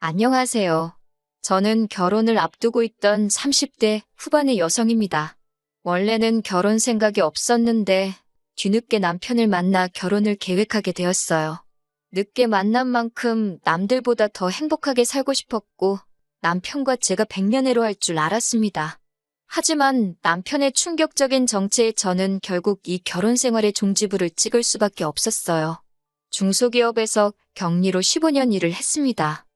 안녕하세요. 저는 결혼을 앞두고 있던 30대 후반의 여성입니다. 원래는 결혼 생각이 없었는데 뒤늦게 남편을 만나 결혼을 계획하게 되었어요. 늦게 만난 만큼 남들보다 더 행복하게 살고 싶었고 남편과 제가 백년해로 할 줄 알았습니다. 하지만 남편의 충격적인 정체에 저는 결국 이 결혼 생활의 종지부를 찍을 수밖에 없었어요. 중소기업에서 격리로 15년 일을 했습니다.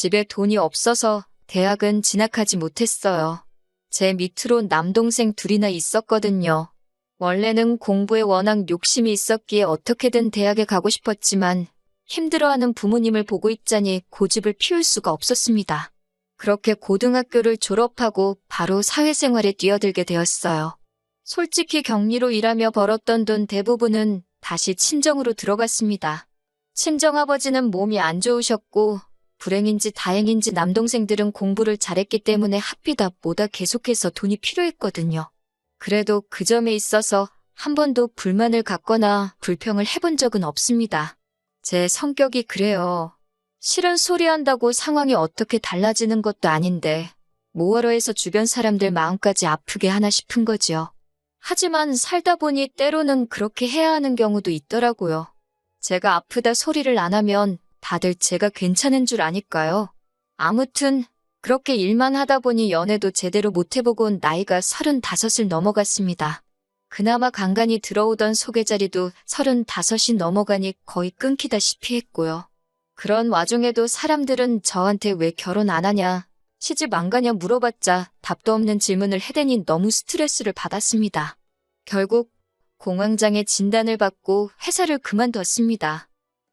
집에 돈이 없어서 대학은 진학하지 못했어요. 제 밑으로 남동생 둘이나 있었거든요. 원래는 공부에 워낙 욕심이 있었기에 어떻게든 대학에 가고 싶었지만 힘들어하는 부모님을 보고 있자니 고집을 피울 수가 없었습니다. 그렇게 고등학교를 졸업하고 바로 사회생활에 뛰어들게 되었어요. 솔직히 격리로 일하며 벌었던 돈 대부분은 다시 친정으로 들어갔습니다. 친정아버지는 몸이 안 좋으셨고 불행인지 다행인지 남동생들은 공부를 잘했기 때문에 학비다 뭐다 계속해서 돈이 필요했거든요. 그래도 그 점에 있어서 한 번도 불만을 갖거나 불평을 해본 적은 없습니다. 제 성격이 그래요. 싫은 소리 한다고 상황이 어떻게 달라지는 것도 아닌데 뭐하러 해서 주변 사람들 마음까지 아프게 하나 싶은 거지요. 하지만 살다 보니 때로는 그렇게 해야 하는 경우도 있더라고요. 제가 아프다 소리를 안 하면 다들 제가 괜찮은 줄 아니까요. 아무튼 그렇게 일만 하다 보니 연애도 제대로 못 해보고 나이가 35을 넘어갔습니다. 그나마 간간히 들어오던 소개 자리도 35이 넘어가니 거의 끊기다시피 했고요. 그런 와중에도 사람들은 저한테 왜 결혼 안 하냐, 시집 안 가냐 물어봤자 답도 없는 질문을 해대니 너무 스트레스를 받았습니다. 결국 공황장애 진단을 받고 회사를 그만뒀습니다.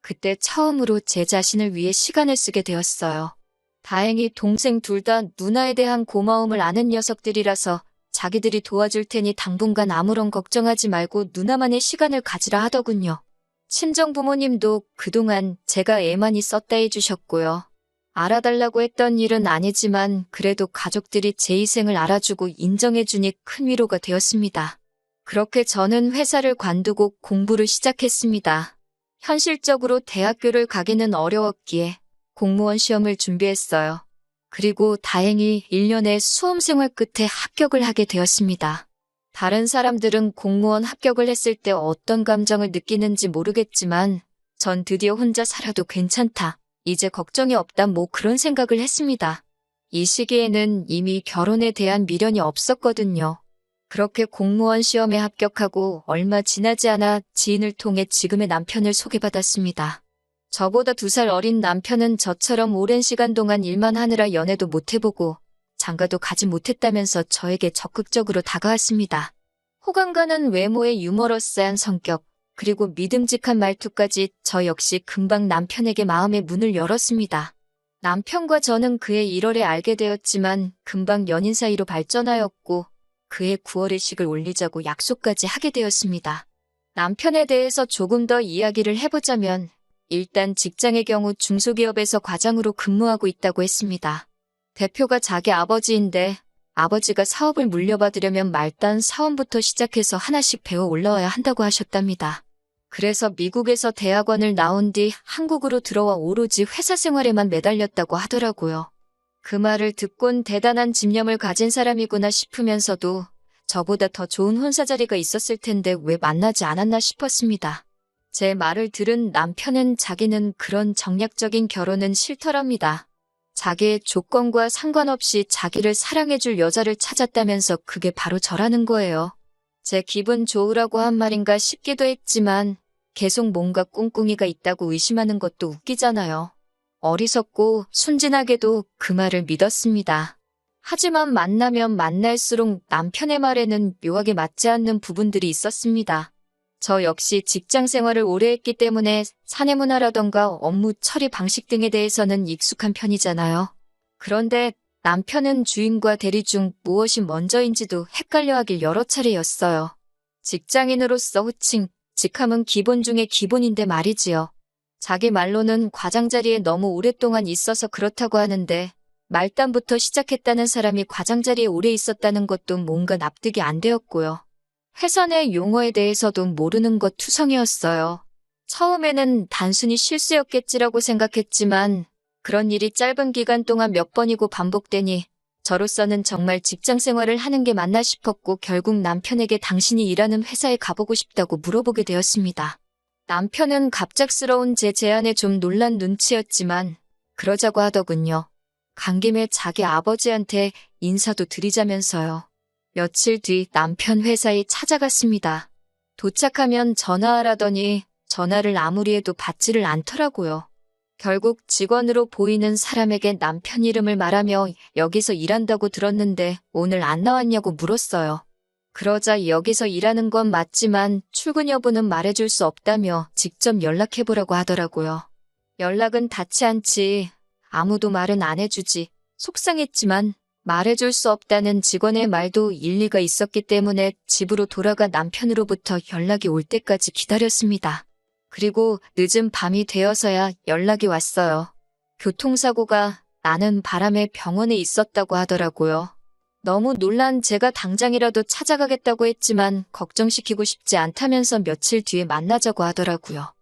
그때 처음으로 제 자신을 위해 시간을 쓰게 되었어요. 다행히 동생 둘 다 누나에 대한 고마움을 아는 녀석들이라서 자기들이 도와줄 테니 당분간 아무런 걱정하지 말고 누나만의 시간을 가지라 하더군요. 친정 부모님도 그동안 제가 애만이 썼다 해주셨고요. 알아달라고 했던 일은 아니지만 그래도 가족들이 제 희생을 알아주고 인정해주니 큰 위로가 되었습니다. 그렇게 저는 회사를 관두고 공부를 시작했습니다. 현실적으로 대학교를 가기는 어려웠기에 공무원 시험을 준비했어요. 그리고 다행히 1년의 수험 생활 끝에 합격을 하게 되었습니다. 다른 사람들은 공무원 합격을 했을 때 어떤 감정을 느끼는지 모르겠지만 전 드디어 혼자 살아도 괜찮다. 이제 걱정이 없다 뭐 그런 생각을 했습니다. 이 시기에는 이미 결혼에 대한 미련이 없었거든요. 그렇게 공무원 시험에 합격하고 얼마 지나지 않아 지인을 통해 지금의 남편을 소개받았습니다. 저보다 두 살 어린 남편은 저처럼 오랜 시간 동안 일만 하느라 연애도 못 해보고 장가도 가지 못했다면서 저에게 적극적으로 다가왔습니다. 호감 가는 외모의 유머러스한 성격, 그리고 믿음직한 말투까지 저 역시 금방 남편에게 마음의 문을 열었습니다. 남편과 저는 그해 1월에 알게 되었지만 금방 연인 사이로 발전하였고 그해 9월에 식을 올리자고 약속까지 하게 되었습니다. 남편에 대해서 조금 더 이야기를 해보자면 일단 직장의 경우 중소기업에서 과장으로 근무하고 있다고 했습니다. 대표가 자기 아버지인데 아버지가 사업을 물려받으려면 말단 사원부터 시작해서 하나씩 배워 올라와야 한다고 하셨답니다. 그래서 미국에서 대학원을 나온 뒤 한국으로 들어와 오로지 회사 생활에만 매달렸다고 하더라고요. 그 말을 듣곤 대단한 집념을 가진 사람이구나 싶으면서도 저보다 더 좋은 혼사 자리가 있었을 텐데 왜 만나지 않았나 싶었습니다. 제 말을 들은 남편은 자기는 그런 정략적인 결혼은 싫더랍니다. 자기의 조건과 상관없이 자기를 사랑해줄 여자를 찾았다면서 그게 바로 저라는 거예요. 제 기분 좋으라고 한 말인가 싶기도 했지만 계속 뭔가 꿍꿍이가 있다고 의심하는 것도 웃기잖아요. 어리석고 순진하게도 그 말을 믿었습니다. 하지만 만나면 만날수록 남편의 말에는 묘하게 맞지 않는 부분들이 있었습니다. 저 역시 직장 생활을 오래 했기 때문에 사내 문화라던가 업무 처리 방식 등에 대해서는 익숙한 편이잖아요. 그런데 남편은 주인과 대리 중 무엇이 먼저인지도 헷갈려 하길 여러 차례였어요. 직장인으로서 호칭, 직함은 기본 중에 기본인데 말이지요. 자기 말로는 과장 자리에 너무 오랫동안 있어서 그렇다고 하는데 말단부터 시작했다는 사람이 과장 자리에 오래 있었다는 것도 뭔가 납득이 안 되었고요. 회사 내 용어에 대해서도 모르는 것 투성이었어요. 처음에는 단순히 실수였겠지라고 생각했지만 그런 일이 짧은 기간 동안 몇 번이고 반복되니 저로서는 정말 직장 생활을 하는 게 맞나 싶었고 결국 남편에게 당신이 일하는 회사에 가보고 싶다고 물어보게 되었습니다. 남편은 갑작스러운 제 제안에 좀 놀란 눈치였지만 그러자고 하더군요. 간 김에 자기 아버지한테 인사도 드리자면서요. 며칠 뒤 남편 회사에 찾아갔습니다. 도착하면 전화하라더니 전화를 아무리 해도 받지를 않더라고요. 결국 직원으로 보이는 사람에게 남편 이름을 말하며 여기서 일한다고 들었는데 오늘 안 나왔냐고 물었어요. 그러자 여기서 일하는 건 맞지만 출근 여부는 말해줄 수 없다며 직접 연락해보라고 하더라고요. 연락은 닿지 않지. 아무도 말은 안 해주지. 속상했지만 말해줄 수 없다는 직원의 말도 일리가 있었기 때문에 집으로 돌아가 남편으로부터 연락이 올 때까지 기다렸습니다. 그리고 늦은 밤이 되어서야 연락이 왔어요. 교통사고가 나는 바람에 병원에 있었다고 하더라고요. 너무 놀란 제가 당장이라도 찾아가겠다고 했지만 걱정시키고 싶지 않다면서 며칠 뒤에 만나자고 하더라고요.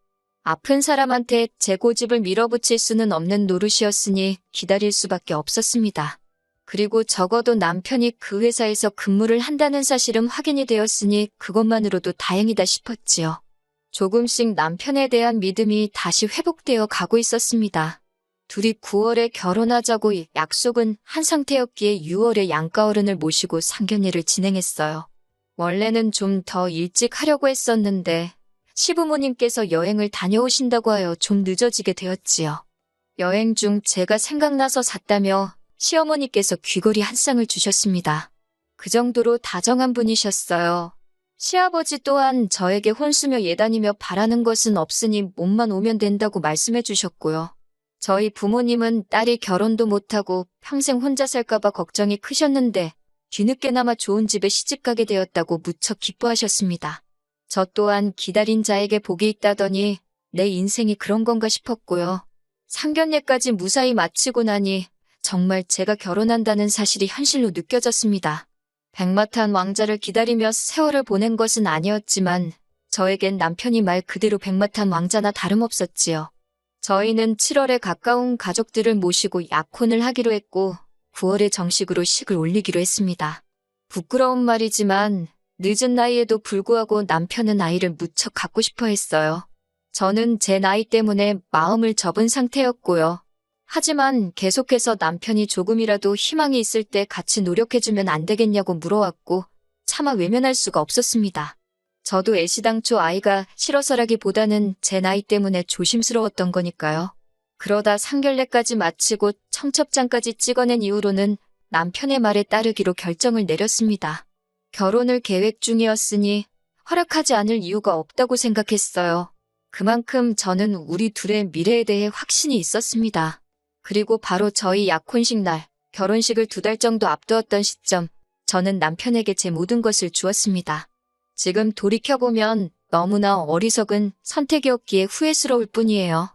아픈 사람한테 제 고집을 밀어붙일 수는 없는 노릇이었으니 기다릴 수밖에 없었습니다. 그리고 적어도 남편이 그 회사에서 근무를 한다는 사실은 확인이 되었으니 그것만으로도 다행이다 싶었지요. 조금씩 남편에 대한 믿음이 다시 회복되어 가고 있었습니다. 둘이 9월에 결혼하자고 약속은 한 상태였기에 6월에 양가 어른을 모시고 상견례를 진행했어요. 원래는 좀 더 일찍 하려고 했었는데 시부모님께서 여행을 다녀오신다고 하여 좀 늦어지게 되었지요. 여행 중 제가 생각나서 샀다며 시어머니께서 귀걸이 한 쌍을 주셨습니다. 그 정도로 다정한 분이셨어요. 시아버지 또한 저에게 혼수며 예단이며 바라는 것은 없으니 몸만 오면 된다고 말씀해 주셨고요. 저희 부모님은 딸이 결혼도 못하고 평생 혼자 살까봐 걱정이 크셨는데 뒤늦게나마 좋은 집에 시집가게 되었다고 무척 기뻐하셨습니다. 저 또한 기다린 자에게 복이 있다더니 내 인생이 그런 건가 싶었고요. 상견례까지 무사히 마치고 나니 정말 제가 결혼한다는 사실이 현실로 느껴졌습니다. 백마탄 왕자를 기다리며 세월을 보낸 것은 아니었지만 저에겐 남편이 말 그대로 백마탄 왕자나 다름없었지요. 저희는 7월에 가까운 가족들을 모시고 약혼을 하기로 했고 9월에 정식으로 식을 올리기로 했습니다. 부끄러운 말이지만 늦은 나이에도 불구하고 남편은 아이를 무척 갖고 싶어 했어요. 저는 제 나이 때문에 마음을 접은 상태였고요. 하지만 계속해서 남편이 조금이라도 희망이 있을 때 같이 노력해주면 안 되겠냐고 물어왔고 차마 외면할 수가 없었습니다. 저도 애시당초 아이가 싫어서라기보다는 제 나이 때문에 조심스러웠던 거니까요. 그러다 상견례까지 마치고 청첩장까지 찍어낸 이후로는 남편의 말에 따르기로 결정을 내렸습니다. 결혼을 계획 중이었으니 허락하지 않을 이유가 없다고 생각했어요. 그만큼 저는 우리 둘의 미래에 대해 확신이 있었습니다. 그리고 바로 저희 약혼식 날, 결혼식을 두 달 정도 앞두었던 시점, 저는 남편에게 제 모든 것을 주었습니다. 지금 돌이켜보면 너무나 어리석은 선택이었기에 후회스러울 뿐이에요.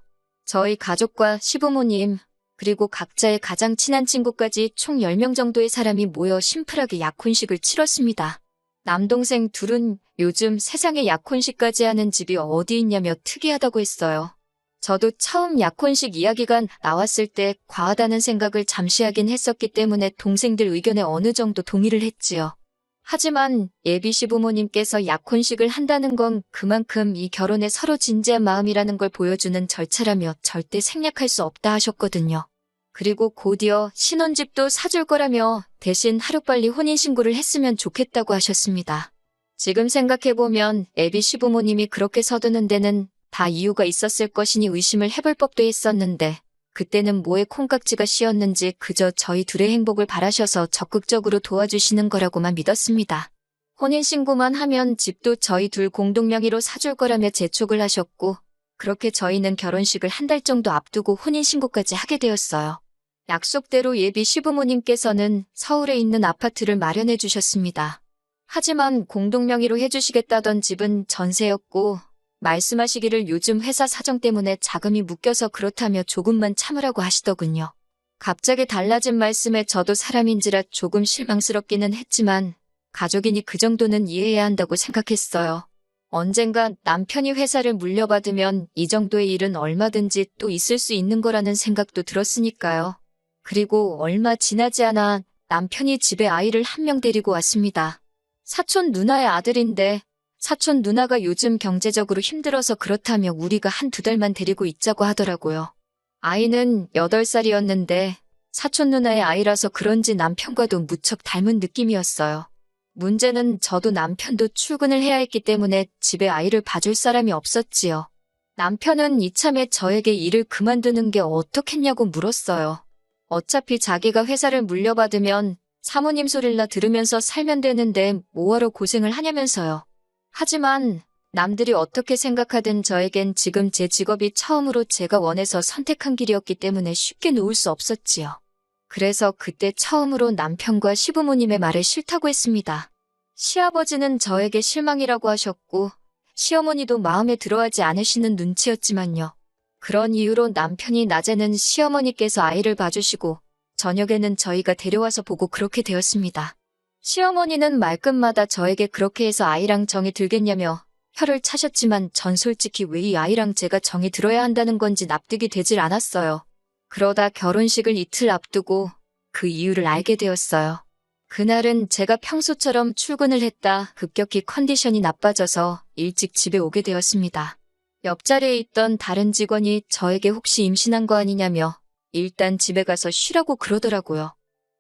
저희 가족과 시부모님, 그리고 각자의 가장 친한 친구까지 총 10명 정도의 사람이 모여 심플하게 약혼식을 치렀습니다. 남동생 둘은 요즘 세상에 약혼식까지 하는 집이 어디 있냐며 특이하다고 했어요. 저도 처음 약혼식 이야기가 나왔을 때 과하다는 생각을 잠시 하긴 했었기 때문에 동생들 의견에 어느 정도 동의를 했지요. 하지만 예비 시부모님께서 약혼식을 한다는 건 그만큼 이 결혼에 서로 진지한 마음이라는 걸 보여주는 절차라며 절대 생략할 수 없다 하셨거든요. 그리고 곧이어 신혼집도 사줄 거라며 대신 하루빨리 혼인신고를 했으면 좋겠다고 하셨습니다. 지금 생각해보면 애비 시부모님이 그렇게 서두는 데는 다 이유가 있었을 것이니 의심을 해볼 법도 했었는데 그때는 뭐에 콩깍지가 씌었는지 그저 저희 둘의 행복을 바라셔서 적극적으로 도와주시는 거라고만 믿었습니다. 혼인신고만 하면 집도 저희 둘 공동명의로 사줄 거라며 재촉을 하셨고 그렇게 저희는 결혼식을 한 달 정도 앞두고 혼인신고까지 하게 되었어요. 약속대로 예비 시부모님께서는 서울에 있는 아파트를 마련해 주셨습니다. 하지만 공동명의로 해주시겠다던 집은 전세였고 말씀하시기를 요즘 회사 사정 때문에 자금이 묶여서 그렇다며 조금만 참으라고 하시더군요. 갑자기 달라진 말씀에 저도 사람인지라 조금 실망스럽기는 했지만 가족이니 그 정도는 이해해야 한다고 생각했어요. 언젠가 남편이 회사를 물려받으면 이 정도의 일은 얼마든지 또 있을 수 있는 거라는 생각도 들었으니까요. 그리고 얼마 지나지 않아 남편이 집에 아이를 한 명 데리고 왔습니다. 사촌 누나의 아들인데 사촌 누나가 요즘 경제적으로 힘들어서 그렇다며 우리가 한 두 달만 데리고 있자고 하더라고요. 아이는 8살이었는데 사촌 누나의 아이라서 그런지 남편과도 무척 닮은 느낌이었어요. 문제는 저도 남편도 출근을 해야 했기 때문에 집에 아이를 봐줄 사람이 없었지요. 남편은 이참에 저에게 일을 그만두는 게 어떻겠냐고 물었어요. 어차피 자기가 회사를 물려받으면 사모님 소릴나 들으면서 살면 되는데 뭐하러 고생을 하냐면서요. 하지만 남들이 어떻게 생각하든 저에겐 지금 제 직업이 처음으로 제가 원해서 선택한 길이었기 때문에 쉽게 놓을 수 없었지요. 그래서 그때 처음으로 남편과 시부모님의 말을 싫다고 했습니다. 시아버지는 저에게 실망이라고 하셨고, 시어머니도 마음에 들어하지 않으시는 눈치였지만요. 그런 이유로 남편이 낮에는 시어머니께서 아이를 봐주시고, 저녁에는 저희가 데려와서 보고 그렇게 되었습니다. 시어머니는 말끝마다 저에게 그렇게 해서 아이랑 정이 들겠냐며 혀를 차셨지만 전 솔직히 왜 이 아이랑 제가 정이 들어야 한다는 건지 납득이 되질 않았어요. 그러다 결혼식을 이틀 앞두고 그 이유를 알게 되었어요. 그날은 제가 평소처럼 출근을 했다 급격히 컨디션이 나빠져서 일찍 집에 오게 되었습니다. 옆자리에 있던 다른 직원이 저에게 혹시 임신한 거 아니냐며 일단 집에 가서 쉬라고 그러더라고요.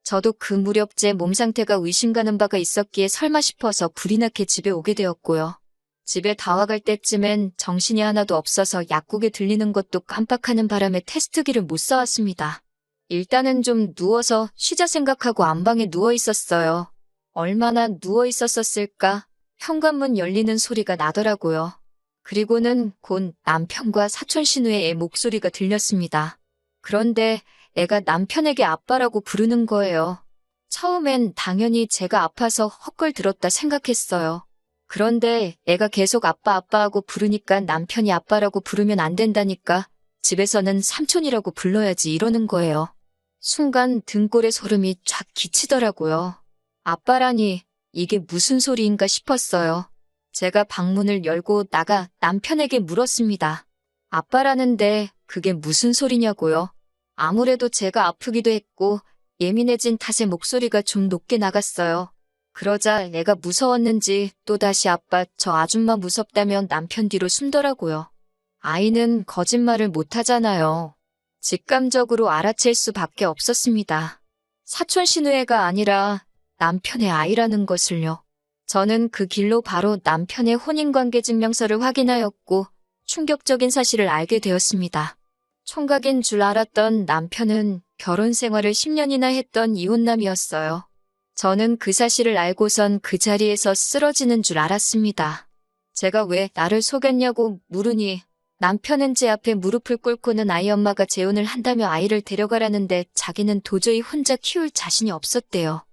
저도 그 무렵 제 몸 상태가 의심가는 바가 있었기에 설마 싶어서 불이 나게 집에 오게 되었고요. 집에 다 와갈 때쯤엔 정신이 하나도 없어서 약국에 들리는 것도 깜빡하는 바람에 테스트기를 못 사왔습니다. 일단은 좀 누워서 쉬자 생각하고 안방에 누워 있었어요. 얼마나 누워 있었었을까? 현관문 열리는 소리가 나더라고요. 그리고는 곧 남편과 사촌 신우의 애 목소리가 들렸습니다. 그런데 애가 남편에게 아빠라고 부르는 거예요. 처음엔 당연히 제가 아파서 헛걸 들었다 생각했어요. 그런데 애가 계속 아빠 아빠하고 부르니까 남편이 아빠라고 부르면 안 된다니까 집에서는 삼촌이라고 불러야지 이러는 거예요. 순간 등골에 소름이 쫙 끼치더라고요. 아빠라니 이게 무슨 소리인가 싶었어요. 제가 방문을 열고 나가 남편에게 물었습니다. 아빠라는데 그게 무슨 소리냐고요? 아무래도 제가 아프기도 했고 예민해진 탓에 목소리가 좀 높게 나갔어요. 그러자 애가 무서웠는지 또다시 아빠 저 아줌마 무섭다면 남편 뒤로 숨더라고요. 아이는 거짓말을 못하잖아요. 직감적으로 알아챌 수밖에 없었습니다. 사촌 신우애가 아니라 남편의 아이라는 것을요. 저는 그 길로 바로 남편의 혼인관계 증명서를 확인하였고 충격적인 사실을 알게 되었습니다. 총각인 줄 알았던 남편은 결혼 생활을 10년이나 했던 이혼남이었어요. 저는 그 사실을 알고선 그 자리에서 쓰러지는 줄 알았습니다. 제가 왜 나를 속였냐고 물으니 남편은 제 앞에 무릎을 꿇고는 아이 엄마가 재혼을 한다며 아이를 데려가라는데 자기는 도저히 혼자 키울 자신이 없었대요.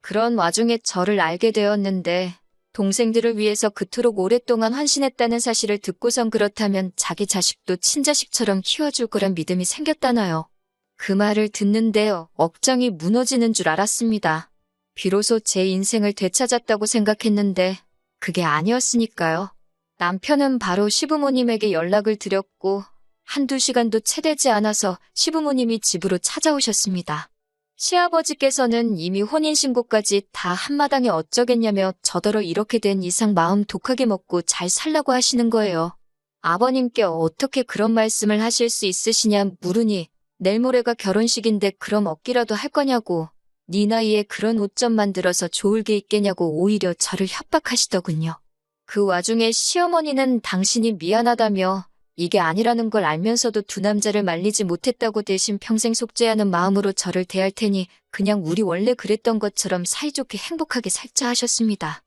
그런 와중에 저를 알게 되었는데 동생들을 위해서 그토록 오랫동안 환신했다는 사실을 듣고선 그렇다면 자기 자식도 친자식처럼 키워줄 거란 믿음이 생겼다나요. 그 말을 듣는데 억장이 무너지는 줄 알았습니다. 비로소 제 인생을 되찾았다고 생각했는데 그게 아니었으니까요. 남편은 바로 시부모님에게 연락을 드렸고 한두 시간도 채 되지 않아서 시부모님이 집으로 찾아오셨습니다. 시아버지께서는 이미 혼인신고까지 다 한마당에 어쩌겠냐며 저더러 이렇게 된 이상 마음 독하게 먹고 잘 살라고 하시는 거예요. 아버님께 어떻게 그런 말씀을 하실 수 있으시냐 물으니 내일 모레가 결혼식인데 그럼 얻기라도 할 거냐고 네 나이에 그런 옷좀 만들어서 좋을 게 있겠냐고 오히려 저를 협박하시더군요. 그 와중에 시어머니는 당신이 미안하다며 이게 아니라는 걸 알면서도 두 남자를 말리지 못했다고 대신 평생 속죄하는 마음으로 저를 대할 테니 그냥 우리 원래 그랬던 것처럼 사이좋게 행복하게 살자 하셨습니다.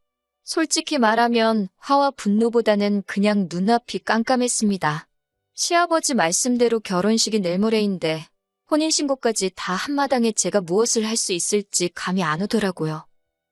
솔직히 말하면 화와 분노보다는 그냥 눈앞이 깜깜했습니다. 시아버지 말씀대로 결혼식이 내일 모레인데 혼인신고까지 다 한마당에 제가 무엇을 할 수 있을지 감이 안 오더라고요.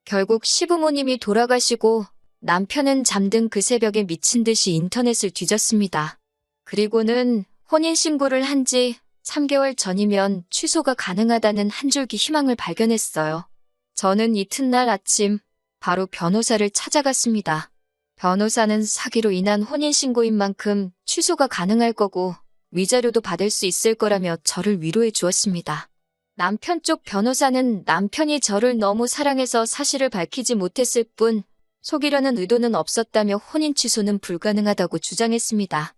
결국 시부모님이 돌아가시고 남편은 잠든 그 새벽에 미친 듯이 인터넷을 뒤졌습니다. 그리고는 혼인신고를 한 지 3개월 전이면 취소가 가능하다는 한 줄기 희망을 발견했어요. 저는 이튿날 아침 바로 변호사를 찾아갔습니다. 변호사는 사기로 인한 혼인신고인 만큼 취소가 가능할 거고 위자료도 받을 수 있을 거라며 저를 위로해 주었습니다. 남편 쪽 변호사는 남편이 저를 너무 사랑해서 사실을 밝히지 못했을 뿐 속이려는 의도는 없었다며 혼인 취소는 불가능하다고 주장했습니다.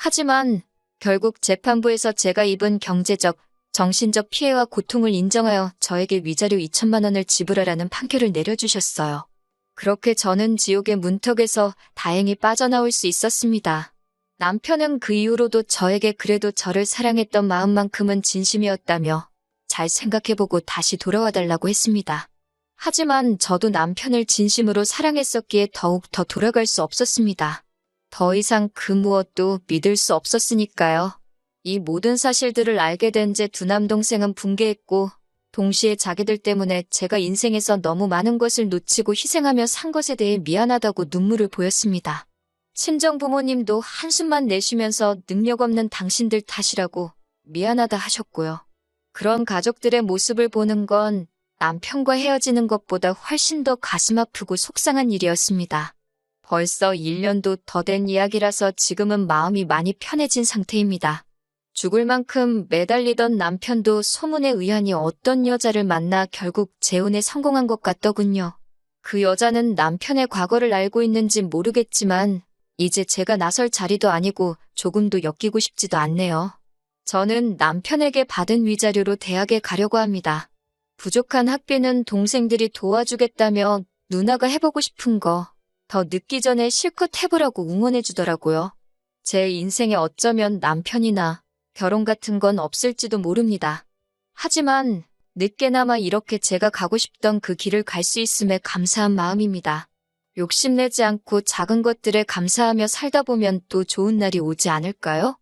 하지만 결국 재판부에서 제가 입은 경제적, 정신적 피해와 고통을 인정하여 저에게 위자료 2천만 원을 지불하라는 판결을 내려주셨어요. 그렇게 저는 지옥의 문턱에서 다행히 빠져나올 수 있었습니다. 남편은 그 이후로도 저에게 그래도 저를 사랑했던 마음만큼은 진심이었다며 잘 생각해보고 다시 돌아와 달라고 했습니다. 하지만 저도 남편을 진심으로 사랑했었기에 더욱 더 돌아갈 수 없었습니다. 더 이상 그 무엇도 믿을 수 없었으니까요. 이 모든 사실들을 알게 된 제 두 남동생은 붕괴했고, 동시에 자기들 때문에 제가 인생에서 너무 많은 것을 놓치고 희생하며 산 것에 대해 미안하다고 눈물을 보였습니다. 친정 부모님도 한숨만 내쉬면서 능력 없는 당신들 탓이라고 미안하다 하셨고요. 그런 가족들의 모습을 보는 건 남편과 헤어지는 것보다 훨씬 더 가슴 아프고 속상한 일이었습니다. 벌써 1년도 더 된 이야기라서 지금은 마음이 많이 편해진 상태입니다. 죽을 만큼 매달리던 남편도 소문에 의하니 어떤 여자를 만나 결국 재혼에 성공한 것 같더군요. 그 여자는 남편의 과거를 알고 있는지 모르겠지만 이제 제가 나설 자리도 아니고 조금도 엮이고 싶지도 않네요. 저는 남편에게 받은 위자료로 대학에 가려고 합니다. 부족한 학비는 동생들이 도와주겠다며 누나가 해보고 싶은 거 더 늦기 전에 실컷 해보라고 응원해 주더라고요. 제 인생에 어쩌면 남편이나 결혼 같은 건 없을지도 모릅니다. 하지만 늦게나마 이렇게 제가 가고 싶던 그 길을 갈 수 있음에 감사한 마음입니다. 욕심내지 않고 작은 것들에 감사하며 살다 보면 또 좋은 날이 오지 않을까요?